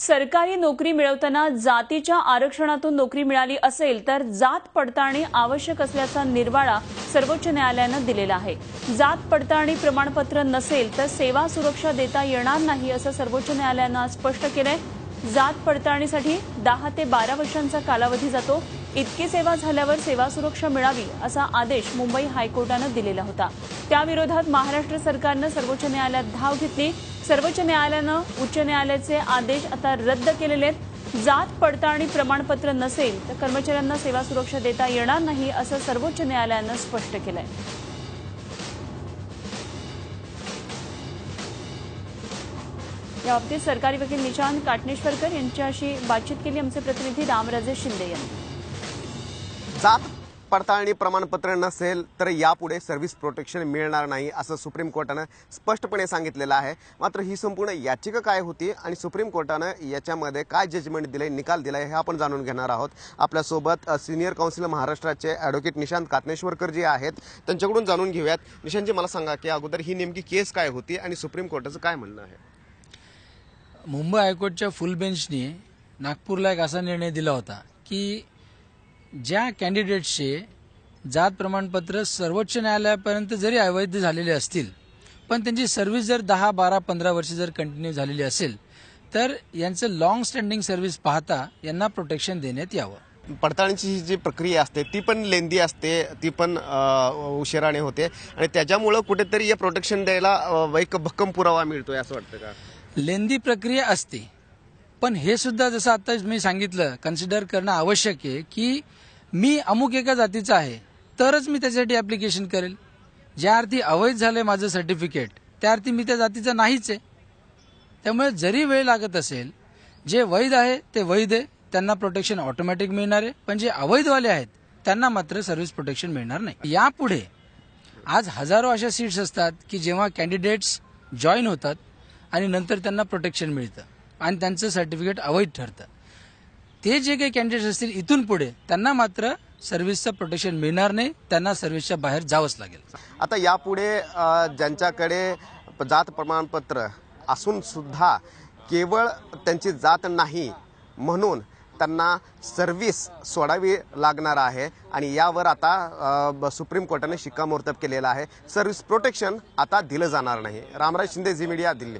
सरकारी नोकरी मिळवताना जातीच्या आरक्षणातून नोकरी मिळाली असेल तर जात पडताळणी आवश्यक असल्याचा निर्वाळा सर्वोच्च न्यायालयानं दिलेला आहे. जात पडताळणी प्रमाणपत्र नसेल तर सेवा सुरक्षा देता येणार नाही असं सर्वोच्च न्यायालयानं आज स्पष्ट केलंय. जात पडताळणीसाठी दहा ते बारा वर्षांचा कालावधी जातो. इतकी सेवा झाल्यावर सेवा सुरक्षा मिळावी असा आदेश मुंबई हायकोर्टानं दिलेला होता. त्याविरोधात महाराष्ट्र सरकारनं सर्वोच्च न्यायालयात धाव घेतली. सर्वोच्च न्यायालयानं उच्च न्यायालयाचे आदेश आता रद्द केलेले आहेत. जात पडताळणी प्रमाणपत्र नसेल तर कर्मचाऱ्यांना सेवा सुरक्षा देता येणार नाही असं सर्वोच्च न्यायालयानं स्पष्ट केलंय. याबाबतीत सरकारी वकील निशांत काटनेश्वरकर यांच्याशी बातचीत केली आमचे प्रतिनिधी रामराजे शिंदे यांनी. जात पडताळणी प्रमाणपत्र नसेल तर यापुढे सर्व्हिस प्रोटेक्शन मिळणार नाही असं सुप्रीम कोर्टानं स्पष्टपणे सांगितलेलं आहे. मात्र ही संपूर्ण याचिका काय होती आणि सुप्रीम कोर्टानं याच्यामध्ये काय जजमेंट दिले निकाल दिलाय हे आपण जाणून घेणार आहोत. आपल्यासोबत सिनियर काउन्सिल महाराष्ट्राचे ॲडव्होकेट निशांत कातनेश्वरकर जे आहेत त्यांच्याकडून जाणून घेऊयात. निशांतजी मला सांगा की अगोदर ही नेमकी केस काय होती आणि सुप्रीम कोर्टाचं काय म्हणणं आहे? मुंबई हायकोर्टच्या फुल बेंचने नागपूरला एक असा निर्णय दिला होता की ज्या कॅन्डिडेट्सचे जात प्रमाणपत्र सर्वोच्च न्यायालयापर्यंत जरी अवैध झालेले असतील पण त्यांची सर्व्हिस जर दहा बारा पंधरा वर्ष जर कंटिन्यू झालेली असेल तर यांचं लॉंग स्टँडिंग सर्व्हिस पाहता यांना प्रोटेक्शन देण्यात यावं. पडताळणीची ही जी प्रक्रिया असते ती पण लेंदी असते ती पण उशिराने होते. आणि त्याच्यामुळं कुठेतरी या प्रोटेक्शन द्यायला एक भक्कम पुरावा मिळतोय असं वाटतं का? लेंदी प्रक्रिया असते. पण हे सुद्धा जसं आता मी सांगितलं कन्सिडर करणं आवश्यक आहे की मी अमुक एका जातीचा आहे तरच मी त्याच्यासाठी ऍप्लिकेशन करेल. ज्या अर्थी अवैध झालंय माझं सर्टिफिकेट त्या अर्थी मी त्या जातीचा नाहीच आहे. त्यामुळे जरी वेळ लागत असेल जे वैध आहे ते वैध आहे त्यांना प्रोटेक्शन ऑटोमॅटिक मिळणार आहे पण जे अवैधवाले आहेत त्यांना मात्र सर्व्हिस प्रोटेक्शन मिळणार नाही. यापुढे आज हजारो अशा सीट्स असतात की जेव्हा कॅन्डिडेट्स जॉईन होतात आणि नंतर त्यांना प्रोटेक्शन मिळतं. आणि त्यांचं सर्टिफिकेट अवैध ठरतं. ते जे काही कॅन्डिडेट्स असतील इथून पुढे त्यांना मात्र सर्व्हिसचं प्रोटेक्शन मिळणार नाही त्यांना सर्व्हिसच्या बाहेर जावंच लागेल. आता यापुढे ज्यांच्याकडे जात प्रमाणपत्र असून सुद्धा केवळ त्यांची जात नाही म्हणून त्यांना सर्व्हिस सोडावी लागणार आहे आणि यावर आता ब- सुप्रीम कोर्टाने शिक्कामोर्तब केलेलं आहे. सर्व्हिस प्रोटेक्शन आता दिलं जाणार नाही. Ramraj Shinde Zee media Delhi.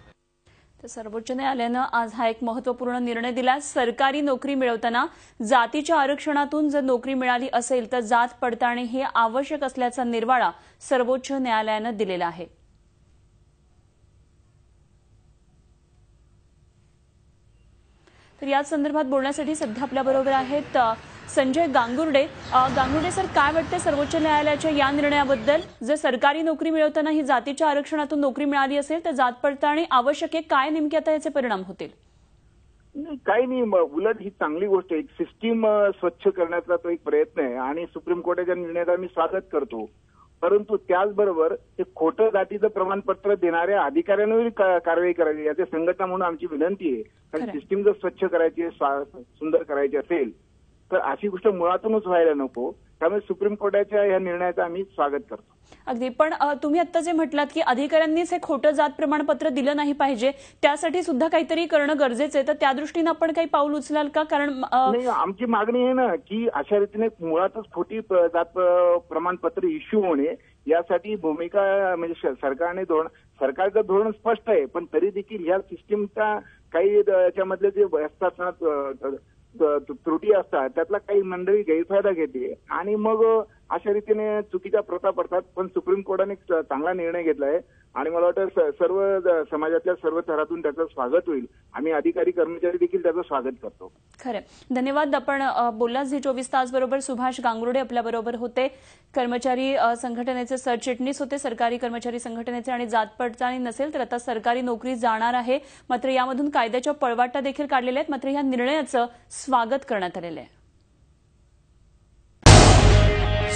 तर सर्वोच्च न्यायालयानं आज हा एक महत्त्वपूर्ण निर्णय दिला. सरकारी नोकरी मिळवताना जातीच्या आरक्षणातून जर नोकरी मिळाली असेल तर जात पडताळणी हे आवश्यक असल्याचा निर्वाळा सर्वोच्च न्यायालयानं दिलेला आहे. तर याच संदर्भात बोलण्यासाठी सध्या आपल्याबरोबर आहेत संजय गांगुर्डे गांगुर्डे सर काय वाटतं सर्वोच्च न्यायालयाच्या या निर्णयाबद्दल? जर सरकारी नोकरी मिळवताना ही जातीच्या आरक्षणातून नोकरी मिळाली असेल तर जात पडताळणी आवश्यक आहे. काय नेमके आता याचे परिणाम होतील? काही नाही. म- उलट ही चांगली गोष्ट आहे. एक सिस्टीम स्वच्छ करण्याचा तो एक प्रयत्न आहे आणि सुप्रीम कोर्टाच्या निर्णयाचं आम्ही स्वागत करतो. परंतु त्याचबरोबर ते खोटं जातीचं प्रमाणपत्र देणाऱ्या अधिकाऱ्यांवर कारवाई करावी याची संघटना म्हणून आमची विनंती आहे. कारण. सिस्टीम जर स्वच्छ करायची सुंदर करायची असेल तर अशी गोष्ट मुळातूनच व्हायला नको. त्यामुळे सुप्रीम कोर्टाच्या या निर्णयाचं आम्ही स्वागत करतो. अगदी. पण तुम्ही आता जे म्हटलात की अधिकाऱ्यांनीच हे खोटं जात प्रमाणपत्र दिलं नाही पाहिजे त्यासाठी सुद्धा काहीतरी करणं गरजेचं आहे. तर त्या दृष्टीनं आपण काही पाऊल उचलाल का? कारण नाही आमची मागणी आहे ना की अशा रीतीने मुळातच खोटी जात प्रमाणपत्र इश्यू होणे यासाठी भूमिका म्हणजे सरकारने धोरण सरकारचं धोरण स्पष्ट आहे पण तरी देखील ह्या सिस्टीमचा काही द- याच्यामधले जे असतात त्रुटी असतात. त्यातला काही मंडळी गैरफायदा घेते. आणि मग अशा रीतीने चुकीच्या प्रथा पडतात पण सुप्रीम कोर्टाने एक चांगला निर्णय घेतलाय. आणि मला वाटतं सर्व समाजातल्या सर्व थरातून त्याचं स्वागत होईल. आम्ही अधिकारी कर्मचारी देखील त्याचं स्वागत करतो. खरं. धन्यवाद. आपण बोललाच बोलला झी चोवीस तास बरोबर सुभाष गांगुर्डे आपल्याबरोबर होते. कर्मचारी संघटनेचे सरचिटणीस होते सरकारी कर्मचारी संघटनेचे आणि जात पडताळणी नसेल तर आता सरकारी नोकरी जाणार आहे. मात्र यामधून कायद्याच्या पळवाटा देखील काढलेल्या आहेत. मात्र या निर्णयाचं स्वागत करण्यात आलेलं आहे.